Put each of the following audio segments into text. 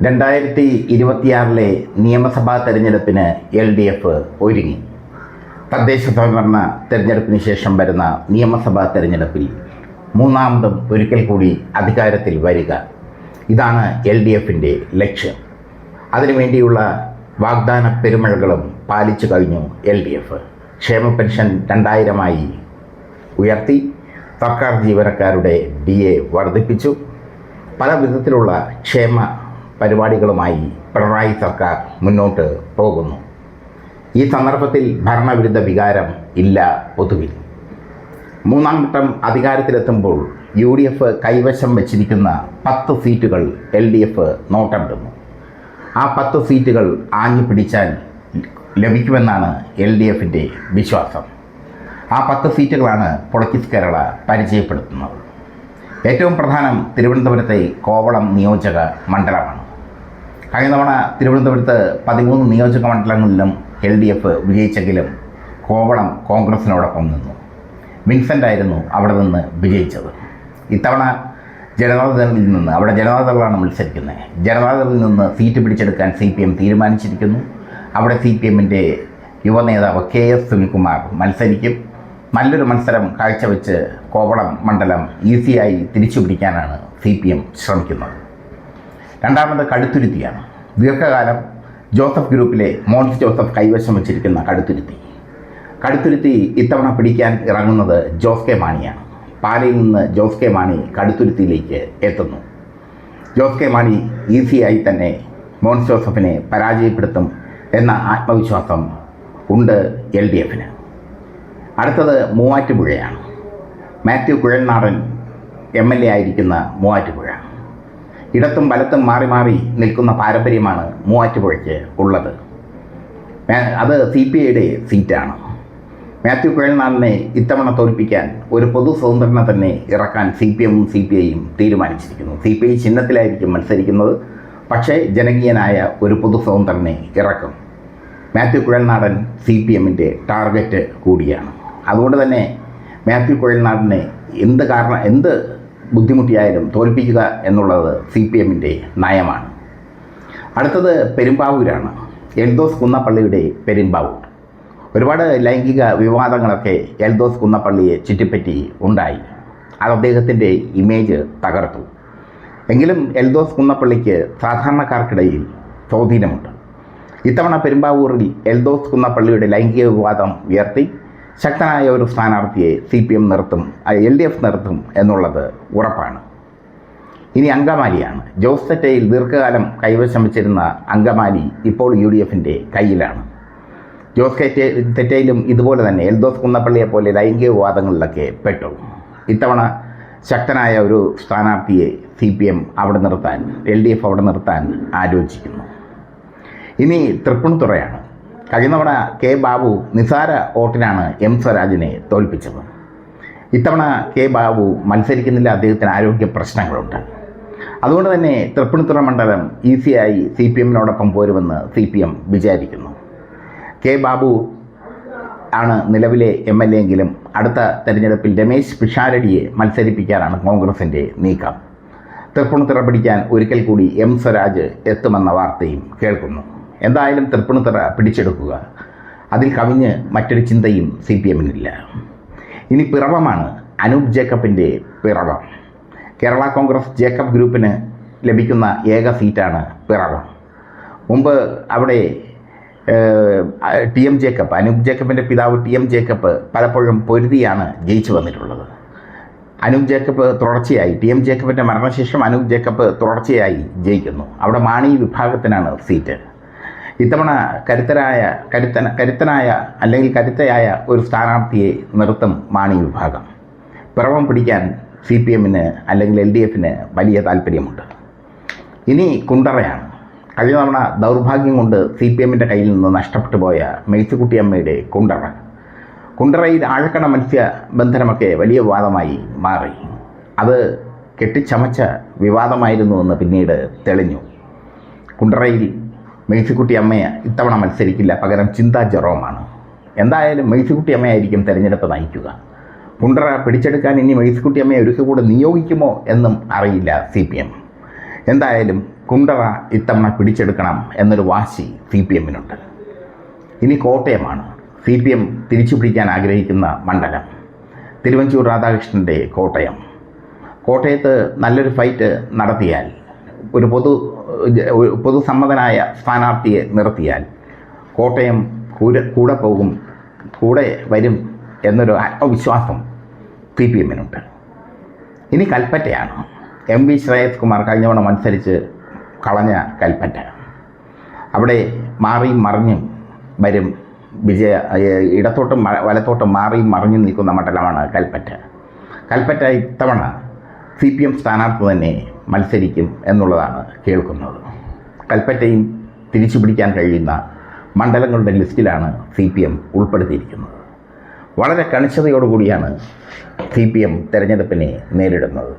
രണ്ടായിരത്തി ഇരുപത്തിയാറിലെ നിയമസഭാ തെരഞ്ഞെടുപ്പിന് എൽ ഡി എഫ് ഒരുങ്ങി. തദ്ദേശ സ്വയംഭരണ തെരഞ്ഞെടുപ്പിന് ശേഷം വരുന്ന നിയമസഭാ തെരഞ്ഞെടുപ്പിൽ മൂന്നാമതും ഒരിക്കൽ കൂടി അധികാരത്തിൽ വരിക. ഇതാണ് എൽ ഡി എഫിന്റെ ലക്ഷ്യം. അതിനുവേണ്ടിയുള്ള വാഗ്ദാന പെരുമഴകളും പാലിച്ചു കഴിഞ്ഞു എൽ ഡി എഫ്. ക്ഷേമ പെൻഷൻ രണ്ടായിരമായി ഉയർത്തി. സർക്കാർ ജീവനക്കാരുടെ ഡി എ വർദ്ധിപ്പിച്ചു. പല വിധത്തിലുള്ള ക്ഷേമ പരിപാടികളുമായി പിണറായി സർക്കാർ മുന്നോട്ട് പോകുന്നു. ഈ സന്ദർഭത്തിൽ ഭരണവിരുദ്ധ വികാരം ഇല്ല പൊതുവിൽ. മൂന്നാം ഘട്ടം അധികാരത്തിലെത്തുമ്പോൾ യു ഡി എഫ് കൈവശം വച്ചിരിക്കുന്ന പത്ത് സീറ്റുകൾ എൽ ഡി എഫ് നോട്ടമിടുന്നു. ആ പത്ത് സീറ്റുകൾ ആഞ്ഞു പിടിച്ചാൽ ലഭിക്കുമെന്നാണ് എൽ ഡി എഫിന്റെ വിശ്വാസം. ആ പത്ത് സീറ്റുകളാണ് പൊളിറ്റിക്സ് കേരള പരിചയപ്പെടുത്തുന്നത്. ഏറ്റവും പ്രധാനം തിരുവനന്തപുരത്തെ കോവളം നിയോജക മണ്ഡലമാണ്. കഴിഞ്ഞ തവണ തിരുവനന്തപുരത്ത് പതിമൂന്ന് നിയോജക മണ്ഡലങ്ങളിലും എൽ ഡി എഫ് വിജയിച്ചെങ്കിലും കോവളം കോൺഗ്രസിനോടൊപ്പം നിന്നു. വിൻസെന്റ് ആയിരുന്നു അവിടെ നിന്ന് വിജയിച്ചത്. ഇത്തവണ ജനതാദളിൽ നിന്ന് അവിടെ ജനതാദളാണ് മത്സരിക്കുന്നത്. ജനതാദളിൽ നിന്ന് സീറ്റ് പിടിച്ചെടുക്കാൻ സി പി എം തീരുമാനിച്ചിരിക്കുന്നു. അവിടെ സി പി എമ്മിന്റെ യുവനേതാവ് കെ എസ് സുനിൽകുമാർ മത്സരിക്കും. നല്ലൊരു മത്സരം കാഴ്ചവെച്ച് കോവളം മണ്ഡലം ഈസിയായി തിരിച്ചു പിടിക്കാനാണ് സി പി എം ശ്രമിക്കുന്നത്. രണ്ടാമത് കടുത്തുരുത്തിയാണ്. ദീർഘകാലം ജോസഫ് ഗ്രൂപ്പിലെ മോൻസ് ജോസഫ് കൈവശം വച്ചിരിക്കുന്ന കടുത്തുരുത്തി. കടുത്തുരുത്തി ഇത്തവണ പിടിക്കാൻ ഇറങ്ങുന്നത് ജോസ് കെ മാണിയാണ്. പാലയിൽ നിന്ന് ജോസ് കെ മാണി കടുത്തുരുത്തിയിലേക്ക് എത്തുന്നു. ജോസ് കെ മാണി ഈസിയായി തന്നെ മോൻസ് ജോസഫിനെ പരാജയപ്പെടുത്തും എന്ന ആത്മവിശ്വാസം ഉണ്ട് എൽ ഡി എഫിന്. അടുത്തത് മൂവാറ്റുപുഴയാണ്. Mathew Kuzhalnadan M L A ആയിരിക്കുന്ന മൂവാറ്റുപുഴ. ഇടത്തും വലത്തും മാറി മാറി നിൽക്കുന്ന പാരമ്പര്യമാണ് മൂവാറ്റുപുഴയ്ക്ക് ഉള്ളത്. അത് സി പി ഐയുടെ സീറ്റാണ്. മാത്യു കുഴൽനാടിനെ ഇത്തവണ തോൽപ്പിക്കാൻ ഒരു പൊതു സ്വതന്ത്രനെ തന്നെ ഇറക്കാൻ സി പി എമ്മും സി പി ഐയും തീരുമാനിച്ചിരിക്കുന്നു. സി പി ഐ ചിഹ്നത്തിലായിരിക്കും മത്സരിക്കുന്നത്. പക്ഷേ ജനകീയനായ ഒരു പൊതു സ്വതന്ത്രനെ ഇറക്കും. മാത്യു കുഴൽനാടൻ സി പി എമ്മിന്റെ ടാർഗറ്റ് കൂടിയാണ്. അതുകൊണ്ട് തന്നെ മാത്യു കുഴൽനാടിനെ എന്ത് കാരണം എന്ത് ബുദ്ധിമുട്ടിയായാലും തോൽപ്പിക്കുക എന്നുള്ളത് സി പി എമ്മിന്റെ നയമാണ്. അടുത്തത് പെരുമ്പാവൂരാണ്. എൽദോസ് കുന്നപ്പള്ളിയുടെ പെരുമ്പാവൂർ. ഒരുപാട് ലൈംഗിക വിവാദങ്ങളൊക്കെ എൽദോസ് കുന്നപ്പള്ളിയെ ചുറ്റിപ്പറ്റി ഉണ്ടായി. അത് അദ്ദേഹത്തിന്റെ ഇമേജ് തകർത്തു. എങ്കിലും എൽദോസ് കുന്നപ്പള്ളിക്ക് സാധാരണക്കാർക്കിടയിൽ സ്വാധീനമുണ്ട്. ഇത്തവണ പെരുമ്പാവൂരിൽ എൽദോസ് കുന്നപ്പള്ളിയുടെ ലൈംഗിക വിവാദം ഉയർത്തി. ശക്തനായ ഒരു സ്ഥാനാർത്ഥിയെ സി പി എം നിർത്തും എൽ ഡി എഫ് നിർത്തും എന്നുള്ളത് ഉറപ്പാണ്. ഇനി അങ്കമാലിയാണ്. ജോസ് തെറ്റയിൽ ദീർഘകാലം കൈവശം വെച്ചിരുന്ന അങ്കമാലി ഇപ്പോൾ യു ഡി എഫിന്റെ കയ്യിലാണ്. ജോസ് തെറ്റയിലും ഇതുപോലെ തന്നെ എൽദോസ് കുന്നപ്പള്ളിയെ പോലെ ലൈംഗിക വിവാദങ്ങളിലൊക്കെ പെട്ടു. ഇത്തവണ ശക്തനായ ഒരു സ്ഥാനാർത്ഥിയെ സി പി എം അവിടെ നിർത്താൻ എൽ ഡി എഫ് അവിടെ നിർത്താൻ ആലോചിക്കുന്നു. ഇനി തൃപ്പൂണിത്തുറയാണ്. കഴിഞ്ഞ തവണ കെ ബാബു നിസാര വോട്ടിനാണ് എം സ്വരാജിനെ തോൽപ്പിച്ചത്. ഇത്തവണ കെ ബാബു മത്സരിക്കുന്നില്ല അദ്ദേഹത്തിന് ആരോഗ്യ പ്രശ്നങ്ങളുണ്ട്. അതുകൊണ്ട് തന്നെ തൃപ്പൂണിത്തുറ മണ്ഡലം ഈസിയായി സി പി എമ്മിനോടൊപ്പം പോരുമെന്ന് സി പി എം വിചാരിക്കുന്നു. കെ ബാബു ആണ് നിലവിലെ എം എൽ എ എങ്കിലും അടുത്ത തെരഞ്ഞെടുപ്പിൽ രമേശ് പിഷാരടിയെ മത്സരിപ്പിക്കാനാണ് കോൺഗ്രസിന്റെ നീക്കം. തൃപ്പൂണിത്തുറ പിടിക്കാൻ ഒരിക്കൽ കൂടി എം സ്വരാജ് എത്തുമെന്ന വാർത്തയും കേൾക്കുന്നു. എന്തായാലും തൃപ്പൂണിത്തുറ പിടിച്ചെടുക്കുക. അതിൽ കവിഞ്ഞ് മറ്റൊരു ചിന്തയും സി പി എമ്മിനില്ല. ഇനി പിറവമാണ് അനൂപ് ജേക്കബിന്റെ പിറവം. കേരള കോൺഗ്രസ് ജേക്കബ് ഗ്രൂപ്പിന് ലഭിക്കുന്ന ഏക സീറ്റാണ് പിറവം. മുമ്പ് അവിടെ ടി എം ജേക്കബ് അനൂപ് ജേക്കബിന്റെ പിതാവ് ടി എം ജേക്കബ് പലപ്പോഴും പൊരുതിയാണ് ജയിച്ചു വന്നിട്ടുള്ളത്. അനൂപ് ജേക്കബ് തുടർച്ചയായി ടി എം ജേക്കബിന്റെ മരണശേഷം അനൂപ് ജേക്കബ് തുടർച്ചയായി ജയിക്കുന്നു. അവിടെ മാണി വിഭാഗത്തിനാണ് സീറ്റ്. ഇത്തവണ കരുത്തരായ കരുത്തന കരുത്തനായ അല്ലെങ്കിൽ കരുത്തയായ ഒരു സ്ഥാനാർത്ഥിയെ നിർത്തും മാണി വിഭാഗം. പിറവം പിടിക്കാൻ സി പി എമ്മിന് അല്ലെങ്കിൽ എൽ ഡി എഫിന് വലിയ താല്പര്യമുണ്ട്. ഇനി കുണ്ടറയാണ്. കഴിഞ്ഞ തവണ ദൗർഭാഗ്യം കൊണ്ട് സി പി എമ്മിന്റെ കയ്യിൽ നിന്ന് നഷ്ടപ്പെട്ടു പോയ മേഴ്സിക്കുട്ടിയമ്മയുടെ കുണ്ടറ. കുണ്ടറയിൽ ആഴക്കട മത്സ്യ ബന്ധനമൊക്കെ വലിയ വിവാദമായി മാറി. അത് കെട്ടിച്ചമച്ച വിവാദമായിരുന്നു എന്ന് പിന്നീട് തെളിഞ്ഞു. കുണ്ടറയിൽ മേഴ്സിക്കുട്ടി അമ്മയെ ഇത്തവണ മത്സരിക്കില്ല. പകരം ചിന്ത ജെറോമാണ്. എന്തായാലും മേഴ്സിക്കുട്ടി അമ്മയായിരിക്കും തിരഞ്ഞെടുപ്പ് നയിക്കുക. കുണ്ടറ പിടിച്ചെടുക്കാൻ ഇനി മേഴ്സിക്കുട്ടി അമ്മയെ ഒരിക്കൽ കൂടെ നിയോഗിക്കുമോ എന്നും അറിയില്ല സി പി എം. എന്തായാലും കുണ്ടറ ഇത്തവണ പിടിച്ചെടുക്കണം എന്നൊരു വാശി സി പി എമ്മിനുണ്ട്. ഇനി കോട്ടയമാണ്. സി പി എം തിരിച്ചു പിടിക്കാൻ ആഗ്രഹിക്കുന്ന മണ്ഡലം. തിരുവഞ്ചൂർ രാധാകൃഷ്ണന്റെ കോട്ടയം. കോട്ടയത്ത് നല്ലൊരു ഫൈറ്റ് നടത്തിയാൽ ഒരു പൊതു പൊതുസമ്മതനായ സ്ഥാനാർത്ഥിയെ നിർത്തിയാൽ കോട്ടയം കൂടെ കൂടെ പോകും കൂടെ വരും എന്നൊരു ആത്മവിശ്വാസം സി പി എമ്മിനുണ്ട്. ഇനി കൽപ്പറ്റയാണ്. എം വി ശ്രേയസ് കുമാർ കഴിഞ്ഞവണ മത്സരിച്ച് കളഞ്ഞ കൽപ്പറ്റ. അവിടെ മാറിയും മറിഞ്ഞും വരും. വിജയ ഇടത്തോട്ടും വലത്തോട്ടും മാറിയും മറിഞ്ഞും നിൽക്കുന്ന മണ്ഡലമാണ് കൽപ്പറ്റ. കൽപ്പറ്റ ഇത്തവണ സി പി എം സ്ഥാനാർത്ഥി തന്നെ മത്സരിക്കും എന്നുള്ളതാണ് കേൾക്കുന്നത്. കൽപ്പറ്റയും തിരിച്ചു പിടിക്കാൻ കഴിയുന്ന മണ്ഡലങ്ങളുടെ ലിസ്റ്റിലാണ് സി പി എം ഉൾപ്പെടുത്തിയിരിക്കുന്നത്. വളരെ കണിശതയോടുകൂടിയാണ് സി പി എം തെരഞ്ഞെടുപ്പിനെ നേരിടുന്നത്.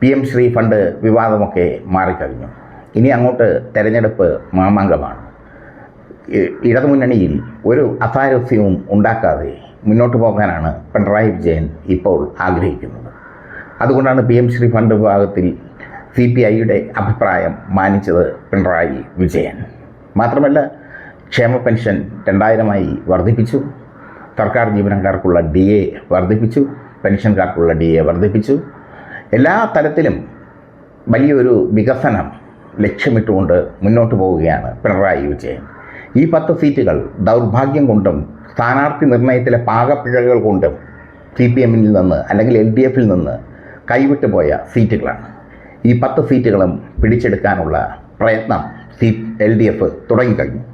പി എം ശ്രീ ഫണ്ട് വിവാദമൊക്കെ മാറിക്കഴിഞ്ഞു. ഇനി അങ്ങോട്ട് തെരഞ്ഞെടുപ്പ് മാമാങ്കമാണ്. ഇടതുമുന്നണിയിൽ ഒരു അസാരസ്യവും ഉണ്ടാക്കാതെ മുന്നോട്ട് പോകാനാണ് പിണറായി വിജയൻ ഇപ്പോൾ ആഗ്രഹിക്കുന്നത്. അതുകൊണ്ടാണ് പി എം ശ്രീ ഫണ്ട് വിഭാഗത്തിൽ സി പി ഐയുടെ അഭിപ്രായം മാനിച്ചത് പിണറായി വിജയൻ. മാത്രമല്ല ക്ഷേമ പെൻഷൻ രണ്ടായിരമായി വർദ്ധിപ്പിച്ചു. സർക്കാർ ജീവനക്കാർക്കുള്ള ഡി എ വർദ്ധിപ്പിച്ചു. പെൻഷൻകാർക്കുള്ള ഡി എ വർദ്ധിപ്പിച്ചു. എല്ലാ തരത്തിലും വലിയൊരു വികസനം ലക്ഷ്യമിട്ടുകൊണ്ട് മുന്നോട്ട് പോവുകയാണ് പിണറായി വിജയൻ. ഈ പത്ത് സീറ്റുകൾ ദൗർഭാഗ്യം കൊണ്ടും സ്ഥാനാർത്ഥി നിർണയത്തിലെ പാകപ്പിഴകൾ കൊണ്ടും സി പി എമ്മിൽ നിന്ന് അല്ലെങ്കിൽ എൽ ഡി എഫിൽ നിന്ന് കൈവിട്ടുപോയ സീറ്റുകളാണ്. ഈ പത്ത് സീറ്റുകളും പിടിച്ചെടുക്കാനുള്ള പ്രയത്നം സി എൽ ഡി എഫ് തുടങ്ങിക്കഴിഞ്ഞു.